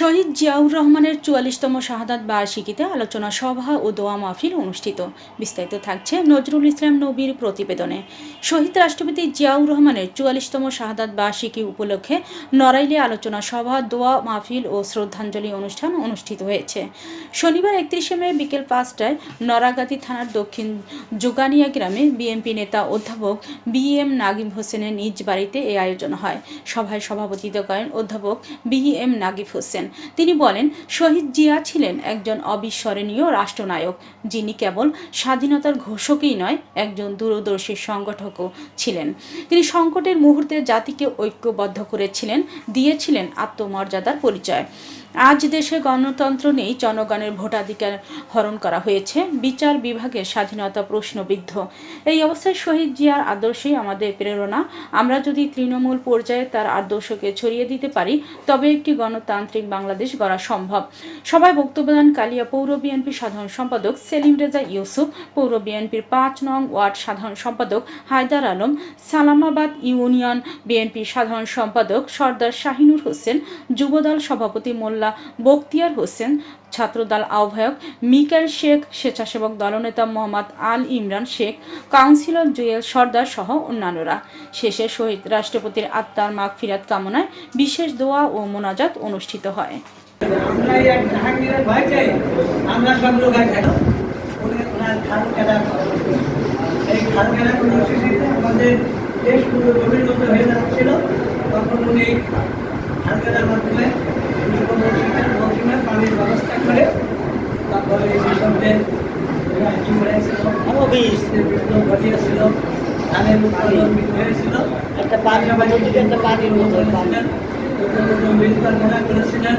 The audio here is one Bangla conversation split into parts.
শহীদ জিয়াউর রহমানের চুয়াল্লিশতম শাহাদাত বার্ষিকীতে আলোচনা সভা ও দোয়া মাহফিল অনুষ্ঠিত। বিস্তারিত থাকছে নজরুল ইসলাম নবীর প্রতিবেদনে। শহীদ রাষ্ট্রপতি জিয়াউর রহমানের চুয়াল্লিশতম শাহাদাত বার্ষিকী উপলক্ষে নড়াইলে আলোচনা সভা, দোয়া মাহফিল ও শ্রদ্ধাঞ্জলি অনুষ্ঠান অনুষ্ঠিত হয়েছে। শনিবার একত্রিশে মে বিকেল পাঁচটায় নরাগাতি থানার দক্ষিণ জোগানিয়া গ্রামে বিএনপি নেতা অধ্যাপক বি এম নাগিব হোসেনের নিজ বাড়িতে এই আয়োজন হয়। সভায় সভাপতিত্ব করেন অধ্যাপক বি এম নাগিব হোসেন। তিনি বলেন, শহীদ জিয়া ছিলেন একজন অবিস্মরণীয় রাষ্ট্রনায়ক, যিনি কেবল স্বাধীনতার ঘোষকই নয়, একজন দূরদর্শী সংগঠকও ছিলেন। তিনি সংকটের মুহূর্তে জাতিকে ঐক্যবদ্ধ করেছিলেন, দিয়েছিলেন আত্মমর্যাদার পরিচয়। আজ দেশে গণতন্ত্র নেই, জনগণের ভোটাধিকার হরণ করা হয়েছে, বিচার বিভাগের স্বাধীনতা প্রশ্নবিদ্ধ। এই অবস্থায় শহীদ জিয়ার আদর্শই আমাদের প্রেরণা। আমরা যদি তৃণমূল পর্যায়ে তার আদর্শকে ছড়িয়ে দিতে পারি, তবে একটি গণতান্ত্রিক বাংলাদেশ গড়া সম্ভব। সভায় বক্তব্য দেন কালিয়া পৌর বিএনপি সাধারণ সম্পাদক সেলিম রেজা ইউসুফ, পৌর বিএনপির পাঁচ নং ওয়ার্ড সাধারণ সম্পাদক হায়দার আলম, সালামাবাদ ইউনিয়ন বিএনপির সাধারণ সম্পাদক সর্দার শাহিনুর হোসেন, যুবদল সভাপতি মোল্লা বখতিয়ার হোসেন, ছাত্রদল আহ্বায়ক মিকাইল শেখ, স্বেচ্ছাসেবক দলনেতা মোহাম্মদ আল ইমরান শেখ, কাউন্সিলর জুয়েল সর্দার সহ অন্যান্যরা। শেষে শহীদ রাষ্ট্রপতির আত্মার মাগফিরাত কামনায় বিশেষ দোয়া ও মোনাজাত অনুষ্ঠিত হয়। আমরা সব লোক এই খাল কেনা আমাদের দেশ পুরো গভীরগত হয়ে যাচ্ছিল। তখন উনি খাল কেনার মাধ্যমে দুশো মৌসুমের মৌসুমে পানির ব্যবস্থা করে তারপরে করেছিল বিভিন্ন ঘটিয়েছিল ধানের উৎপাদন হয়েছিল। একটা পানি একটা পানির মতো। করেছিলেন। মিল কারখানা করেছিলেন।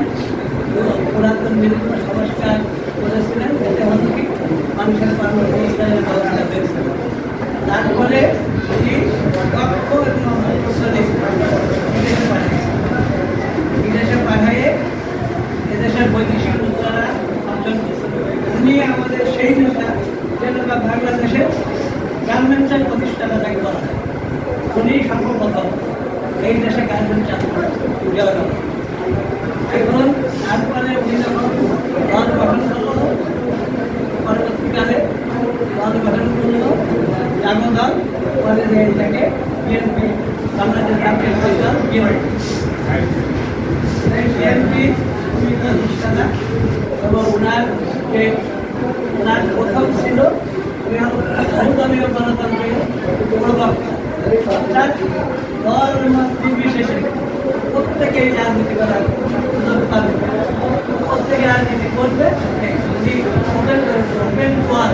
পুরাতন মিল সংস্কার করেছিলেন। যাতে হলো কি মানুষের কর্মসংস্থানের ব্যবস্থা তারপরে এবং গার্মেন্টসের প্রতিষ্ঠাতা তাকে বলা হয়। উনি সর্বপ্রথম এই দেশে গার্মেন্ট চালু করেন এখন তারপরে উনি যখন দল গঠন পরবর্তীকালে দল গঠন করল, জাগো দল, পরে এটাকে বিএনপি বাংলাদেশ জাতীয় দল বিএনপি এবং ওনার যে, ওনার প্রথম ছিল উনি বহুদলীয় গণতন্ত্রের প্রবক্তা অর্থাৎ দল নির্বিশেষে প্রত্যেকেই রাজনীতি করার সুযোগ পাবে প্রত্যেকে রাজনীতি করবে। করেছে ওপেন ওয়ার